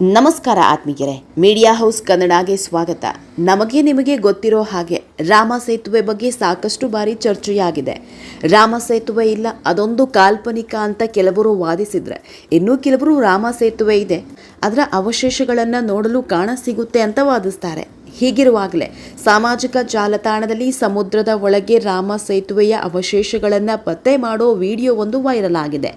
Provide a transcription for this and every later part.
ನಮಸ್ಕಾರ ಆತ್ಮೀಯರೇ, media house ಕನ್ನಡಗೆ ಸ್ವಾಗತ. ನಮಗೆ ನಿಮಗೆ ಗೊತ್ತಿರೋ ಹಾಗೆ ರಾಮ ಸೇತುವೆ ಬಗ್ಗೆ ಸಾಕಷ್ಟು ಬಾರಿ ಚರ್ಚೆಯಾಗಿದೆ. ರಾಮ ಸೇತುವೆ ಇಲ್ಲ, ಅದೊಂದು ಕಾಲ್ಪನಿಕ ಅಂತ ಕೆಲವರು ವಾದಿಸಿದ್ರೆ. ಇನ್ನೂ ಕೆಲವರು ರಾಮ ಸೇತುವೆ ಇದೆ. ಅದರ ಅವಶೇಷಗಳನ್ನು ನೋಡಲು ಕಾಣ ಸಿಗುತ್ತೆ ಅಂತ ವಾದಿಸ್ತಾರೆ. ಹೀಗಿರುವಾಗಲೇ ಸಾಮಾಜಿಕ ಜಾಲತಾಣದಲ್ಲಿ ಸಮುದ್ರದ ಒಳಗೆ ರಾಮ ಸೇತುವೆಯ ಅವಶೇಷಗಳನ್ನು ಪತ್ತೆ ಮಾಡೋ ವಿಡಿಯೋ ಒಂದು ವೈರಲ್ ಆಗಿದೆ.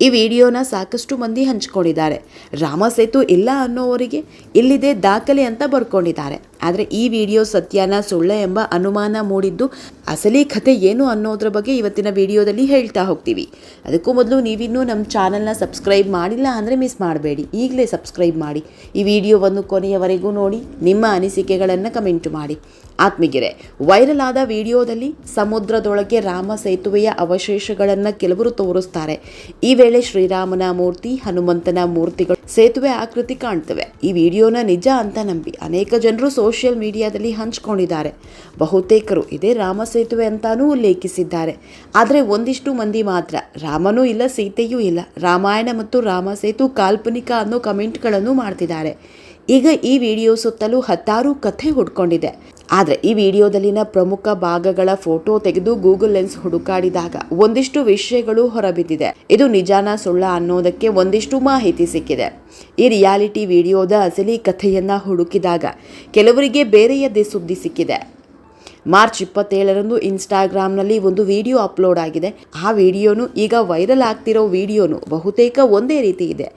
ಈ ವಿಡಿಯೋನ ಸಾಕಷ್ಟು ಮಂದಿ ಹಂಚಿಕೊಂಡಿದ್ದಾರೆ. ರಾಮ ಸೇತು ಇಲ್ಲ ಅನ್ನೋವರಿಗೆ ಇಲ್ಲಿದೆ ದಾಖಲೆ ಅಂತ ಬರ್ಕೊಂಡಿದ್ದಾರೆ. ಆದರೆ ಈ ವಿಡಿಯೋ ಸತ್ಯನ ಸುಳ್ಳ ಎಂಬ ಅನುಮಾನ ಮೂಡಿದ್ದು ಅಸಲಿ ಕಥೆ ಏನು ಅನ್ನೋದ್ರ ಬಗ್ಗೆ ಇವತ್ತಿನ ವಿಡಿಯೋದಲ್ಲಿ ಹೇಳ್ತಾ ಹೋಗ್ತೀವಿ. ಅದಕ್ಕೂ ಮೊದಲು ನೀವಿನ್ನೂ ನಮ್ಮ ಚಾನಲ್ನ ಸಬ್ಸ್ಕ್ರೈಬ್ ಮಾಡಿಲ್ಲ ಅಂದರೆ ಮಿಸ್ ಮಾಡಬೇಡಿ. ಈಗಲೇ ಸಬ್ಸ್ಕ್ರೈಬ್ ಮಾಡಿ. ಈ ವಿಡಿಯೋವನ್ನು ಕೊನೆಯವರೆಗೂ ನೋಡಿ, ನಿಮ್ಮ ಅನಿಸಿಕೆಗಳನ್ನು ಕಮೆಂಟ್ ಮಾಡಿ. ಆತ್ಮೀಗೆರೆ ವೈರಲ್ ಆದ ವಿಡಿಯೋದಲ್ಲಿ ಸಮುದ್ರದೊಳಗೆ ರಾಮ ಸೇತುವೆಯ ಅವಶೇಷಗಳನ್ನು ಕೆಲವರು ತೋರಿಸ್ತಾರೆ. ಈ ವೇಳೆ ಶ್ರೀರಾಮನ ಮೂರ್ತಿ, ಹನುಮಂತನ ಮೂರ್ತಿಗಳು ಸೇತುವೆ ಆಕೃತಿ ಕಾಣ್ತವೆ. ಈ ವಿಡಿಯೋನ ನಿಜ ಅಂತ ನಂಬಿ ಅನೇಕ ಜನರು ಸೋಷಿಯಲ್ ಮೀಡಿಯಾದಲ್ಲಿ ಹಂಚಿಕೊಂಡಿದ್ದಾರೆ. ಬಹುತೇಕರು ಇದೇ ರಾಮ ಸೇತುವೆ ಅಂತಾನೂ ಉಲ್ಲೇಖಿಸಿದ್ದಾರೆ. ಆದರೆ ಒಂದಿಷ್ಟು ಮಂದಿ ಮಾತ್ರ, ರಾಮನೂ ಇಲ್ಲ, ಸೀತೆಯೂ ಇಲ್ಲ, ರಾಮಾಯಣ ಮತ್ತು ರಾಮ ಸೇತು ಕಾಲ್ಪನಿಕ ಅನ್ನೋ ಕಮೆಂಟ್ಗಳನ್ನು ಮಾಡ್ತಿದ್ದಾರೆ. ಈಗ ಈ ವಿಡಿಯೋ ಸುತ್ತಲೂ ಹತ್ತಾರು ಕಥೆ ಹುಡ್ಕೊಂಡಿದೆ. ಆದರೆ ಈ ವಿಡಿಯೋದಲ್ಲಿನ ಪ್ರಮುಖ ಭಾಗಗಳ ಫೋಟೋ ತೆಗೆದು ಗೂಗಲ್ ಲೆನ್ಸ್ ಹುಡುಕಾಡಿದಾಗ ಒಂದಿಷ್ಟು ವಿಷಯಗಳು ಹೊರಬಿದ್ದಿದೆ. ಇದು ನಿಜಾನ ಸುಳ್ಳ ಅನ್ನೋದಕ್ಕೆ ಒಂದಿಷ್ಟು ಮಾಹಿತಿ ಸಿಕ್ಕಿದೆ. ಈ ರಿಯಾಲಿಟಿ ವಿಡಿಯೋದ ಅಸಲಿ ಕಥೆಯನ್ನ ಹುಡುಕಿದಾಗ ಕೆಲವರಿಗೆ ಬೇರೆಯದ್ದೇ ಸುದ್ದಿ ಸಿಕ್ಕಿದೆ. ಮಾರ್ಚ್ ಇಪ್ಪತ್ತೇಳರಂದು ಇನ್ಸ್ಟಾಗ್ರಾಮ್ನಲ್ಲಿ ಒಂದು ವಿಡಿಯೋ ಅಪ್ಲೋಡ್ ಆಗಿದೆ. ಆ ವಿಡಿಯೋನು ಈಗ ವೈರಲ್ ಆಗ್ತಿರೋ ವಿಡಿಯೋನು ಬಹುತೇಕ ಒಂದೇ ರೀತಿ ಇದೆ.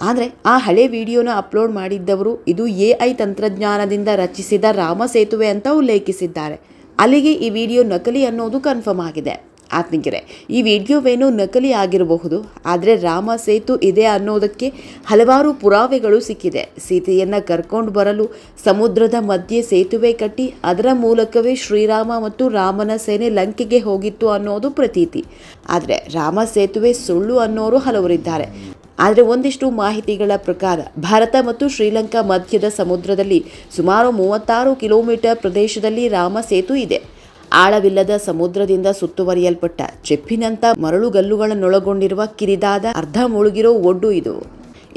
ಆದರೆ ಆ ಹಳೆ ವಿಡಿಯೋನ ಅಪ್ಲೋಡ್ ಮಾಡಿದ್ದವರು ಇದು ಎ ಐ ತಂತ್ರಜ್ಞಾನದಿಂದ ರಚಿಸಿದ ರಾಮ ಸೇತುವೆ ಅಂತ ಉಲ್ಲೇಖಿಸಿದ್ದಾರೆ. ಅಲ್ಲಿಗೆ ಈ ವಿಡಿಯೋ ನಕಲಿ ಅನ್ನೋದು ಕನ್ಫರ್ಮ್ ಆಗಿದೆ. ಆತ್ಮಿಕರೆ ಈ ವಿಡಿಯೋವೇನು ನಕಲಿ ಆಗಿರಬಹುದು, ಆದರೆ ರಾಮ ಸೇತು ಇದೆ ಅನ್ನೋದಕ್ಕೆ ಹಲವಾರು ಪುರಾವೆಗಳು ಸಿಕ್ಕಿದೆ. ಸೀತೆಯನ್ನು ಕರ್ಕೊಂಡು ಬರಲು ಸಮುದ್ರದ ಮಧ್ಯೆ ಸೇತುವೆ ಕಟ್ಟಿ ಅದರ ಮೂಲಕವೇ ಶ್ರೀರಾಮ ಮತ್ತು ರಾಮನ ಸೇನೆ ಲಂಕೆಗೆ ಹೋಗಿತ್ತು ಅನ್ನೋದು ಪ್ರತೀತಿ. ಆದರೆ ರಾಮ ಸೇತುವೆ ಸುಳ್ಳು ಅನ್ನೋರು ಹಲವರಿದ್ದಾರೆ. ಆದರೆ ಒಂದಿಷ್ಟು ಮಾಹಿತಿಗಳ ಪ್ರಕಾರ, ಭಾರತ ಮತ್ತು ಶ್ರೀಲಂಕಾ ಮಧ್ಯದ ಸಮುದ್ರದಲ್ಲಿ ಸುಮಾರು ಮೂವತ್ತಾರು ಕಿಲೋಮೀಟರ್ ಪ್ರದೇಶದಲ್ಲಿ ರಾಮ ಸೇತು ಇದೆ. ಆಳವಿಲ್ಲದ ಸಮುದ್ರದಿಂದ ಸುತ್ತುವರಿಯಲ್ಪಟ್ಟ ಚೆಪ್ಪಿನಂಥ ಮರಳುಗಲ್ಲುಗಳನ್ನೊಳಗೊಂಡಿರುವ ಕಿರಿದಾದ ಅರ್ಧ ಮುಳುಗಿರೋ ಒಡ್ಡು ಇದು.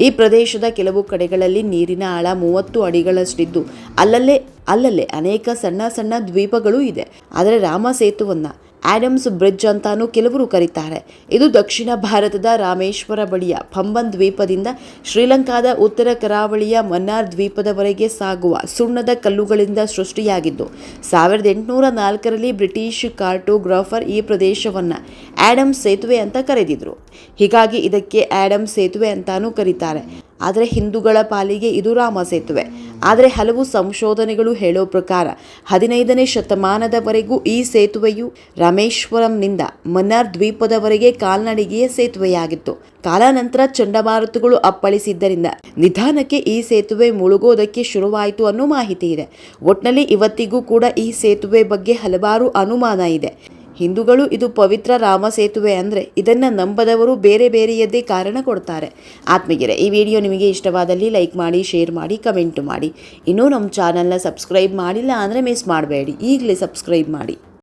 ಈ ಪ್ರದೇಶದ ಕೆಲವು ಕಡೆಗಳಲ್ಲಿ ನೀರಿನ ಆಳ ಮೂವತ್ತು ಅಡಿಗಳಷ್ಟಿದ್ದು, ಅಲ್ಲಲ್ಲೇ ಅಲ್ಲಲ್ಲೇ ಅನೇಕ ಸಣ್ಣ ಸಣ್ಣ ದ್ವೀಪಗಳು ಇದೆ. ಆದರೆ ರಾಮ ಸೇತುವನ್ನ ಆಡಮ್ಸ್ ಬ್ರಿಡ್ಜ್ ಅಂತಾನೂ ಕೆಲವರು ಕರೀತಾರೆ. ಇದು ದಕ್ಷಿಣ ಭಾರತದ ರಾಮೇಶ್ವರ ಬಳಿಯ ಪಂಬನ್ ದ್ವೀಪದಿಂದ ಶ್ರೀಲಂಕಾದ ಉತ್ತರ ಕರಾವಳಿಯ ಮನ್ನಾರ್ ದ್ವೀಪದವರೆಗೆ ಸಾಗುವ ಸುಣ್ಣದ ಕಲ್ಲುಗಳಿಂದ ಸೃಷ್ಟಿಯಾಗಿದ್ದು, ಸಾವಿರದ ಎಂಟುನೂರ ನಾಲ್ಕರಲ್ಲಿ ಬ್ರಿಟಿಷ್ ಕಾರ್ಟೋಗ್ರಾಫರ್ ಈ ಪ್ರದೇಶವನ್ನು ಆ್ಯಡಮ್ ಸೇತುವೆ ಅಂತ ಕರೆದಿದ್ರು. ಹೀಗಾಗಿ ಇದಕ್ಕೆ ಆ್ಯಡಮ್ ಸೇತುವೆ ಅಂತಾನೂ ಕರೀತಾರೆ. ಆದರೆ ಹಿಂದೂಗಳ ಪಾಲಿಗೆ ಇದು ರಾಮ ಸೇತುವೆ. ಆದರೆ ಹಲವು ಸಂಶೋಧನೆಗಳು ಹೇಳೋ ಪ್ರಕಾರ ಹದಿನೈದನೇ ಶತಮಾನದವರೆಗೂ ಈ ಸೇತುವೆಯು ರಾಮೇಶ್ವರಂನಿಂದ ಮನ್ನಾರ್ ದ್ವೀಪದವರೆಗೆ ಕಾಲ್ನಡಿಗೆಯ ಸೇತುವೆಯಾಗಿತ್ತು. ಕಾಲಾನಂತರ ಚಂಡಮಾರುತಗಳು ಅಪ್ಪಳಿಸಿದ್ದರಿಂದ ನಿಧಾನಕ್ಕೆ ಈ ಸೇತುವೆ ಮುಳುಗೋದಕ್ಕೆ ಶುರುವಾಯಿತು ಅನ್ನೋ ಮಾಹಿತಿ ಇದೆ. ಒಟ್ನಲ್ಲಿ ಇವತ್ತಿಗೂ ಕೂಡ ಈ ಸೇತುವೆ ಬಗ್ಗೆ ಹಲವಾರು ಅನುಮಾನ ಇದೆ. ಹಿಂದೂಗಳು ಇದು ಪವಿತ್ರ ರಾಮ ಸೇತುವೆ ಅಂದರೆ ಇದನ್ನು ನಂಬದವರು ಬೇರೆ ಬೇರೆಯದ್ದೇ ಕಾರಣ ಕೊಡ್ತಾರೆ. ಆತ್ಮೀಗೆರೆ ಈ ವಿಡಿಯೋ ನಿಮಗೆ ಇಷ್ಟವಾದಲ್ಲಿ ಲೈಕ್ ಮಾಡಿ, ಶೇರ್ ಮಾಡಿ, ಕಮೆಂಟ್ ಮಾಡಿ. ಇನ್ನೂ ನಮ್ಮ ಚಾನಲ್ನ ಸಬ್ಸ್ಕ್ರೈಬ್ ಮಾಡಿಲ್ಲ ಅಂದರೆ ಮಿಸ್ ಮಾಡಬೇಡಿ. ಈಗಲೇ ಸಬ್ಸ್ಕ್ರೈಬ್ ಮಾಡಿ.